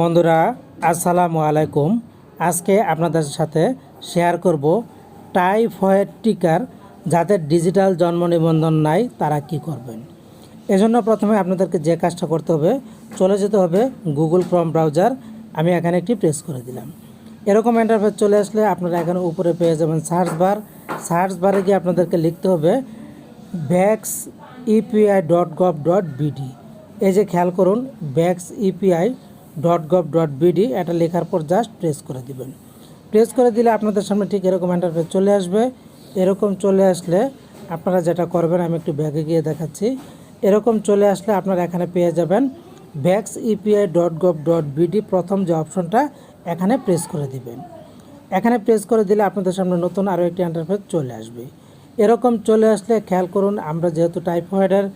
বন্ধুরা, আসসালামু আলাইকুম। আজকে আপনাদের সাথে শেয়ার করব টাইফয়েড টিকার যাদের ডিজিটাল জন্ম নিবন্ধন নাই, তারা কি করবেন? এজন্য প্রথমে আপনাদেরকে যে কাজটা করতে হবে, চলে যেতে হবে গুগল ক্রম ব্রাউজার আমি এখানে একটি প্রেস করে দিলাম। এরকম ইন্টারফেস চলে আসলে আপনারা এখানে উপরে পেয়ে যাবেন সার্চ বার সার্চ বারে গিয়ে আপনাদেরকে লিখতে হবে vax EPI dot gov dot BD এই যে খেয়াল করুন vax EPI dot gov dot BD এটা লেখার পর জাস্ট প্রেস করে দিবেন। প্রেস করে দিলে আপনাদের সামনে ঠিক এরকম ইন্টারফেস চলে আসবে। এরকম চলে আসলে আপনারা যেটা করবেন, আমি একটু ব্যাগে গিয়ে দেখাচ্ছি। এরকম চলে আসলে আপনারা এখানে পেয়ে যাবেন vax EPI dot gov dot BD প্রথম যে অপশনটা এখানে প্রেস করে দিবেন। এখানে প্রেস করে দিলে আপনাদের সামনে নতুন আরও একটি ইন্টারফেস চলে আসবে। এরকম চলে আসলে খেয়াল করুন, আমরা যেহেতু টাইফয়েডের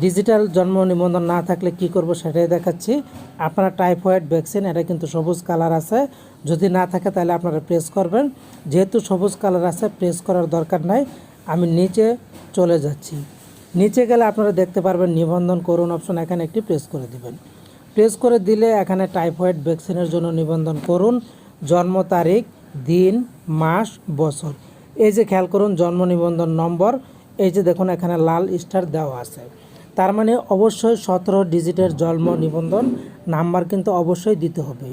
ডিজিটাল জন্ম নিবন্ধন না থাকলে কি করব সেটাই দেখাচ্ছি। আপনারা টাইফয়েড, ভ্যাকসিন, এটা কিন্তু সবুজ কালার আছে। যদি না থাকে তাহলে আপনারা প্রেস করবেন। যেহেতু সবুজ কালার আছে, প্রেস করার দরকার নাই। আমি নিচে চলে যাচ্ছি। নিচে গেলে আপনারা দেখতে পারবেন নিবন্ধন করুন অপশন, এখানে একটি প্রেস করে দিবেন। প্রেস করে দিলে এখানে টাইফয়েড, ভ্যাকসিনের জন্য নিবন্ধন করুন। জন্ম তারিখ, দিন, মাস, বছর। এই যে খেয়াল করুন, জন্ম নিবন্ধন নম্বর। এই যে দেখুন, এখানে লাল স্টার দেওয়া আছে। তার মানে অবশ্যই সতেরো ডিজিটের জন্ম নিবন্ধন নাম্বার কিন্তু অবশ্যই দিতে হবে।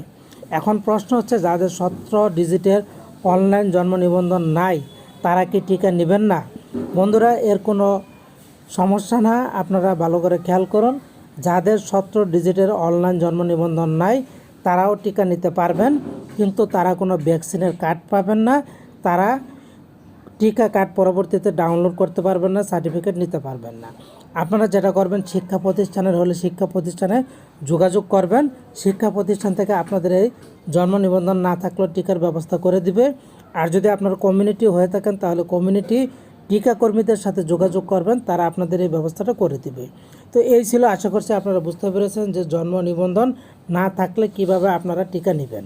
এখন প্রশ্ন হচ্ছে, যাদের সতেরো ডিজিটের অনলাইন জন্ম নিবন্ধন নাই, তারা কি টিকা নেবেন না? বন্ধুরা, এর কোনো সমস্যা না, আপনারা ভালো করে খেয়াল করুন। যাদের সতেরো ডিজিটের অনলাইন জন্ম নিবন্ধন নাই, তারাও টিকা নিতে পারবেন, কিন্তু তারা কোনো ভ্যাকসিনের কার্ড পাবেন না। তারা টিকা কার্ড পরবর্তীতে ডাউনলোড করতে পারবেন না, সার্টিফিকেট নিতে পারবেন না। আপনারা যেটা করবেন, শিক্ষা প্রতিষ্ঠানের হলে শিক্ষা প্রতিষ্ঠানে যোগাযোগ করবেন। শিক্ষা প্রতিষ্ঠান থেকে আপনাদের এই জন্ম নিবন্ধন না থাকলেও টিকার ব্যবস্থা করে দিবে। আর যদি আপনার কমিউনিটি হয়ে থাকেন, তাহলে কমিউনিটি টিকা কর্মীদের সাথে যোগাযোগ করবেন, তারা আপনাদের এই ব্যবস্থাটা করে দিবে। তো এই ছিল, আশা করছি আপনারা বুঝতে পেরেছেন যে জন্ম নিবন্ধন না থাকলে কীভাবে আপনারা টিকা নেবেন।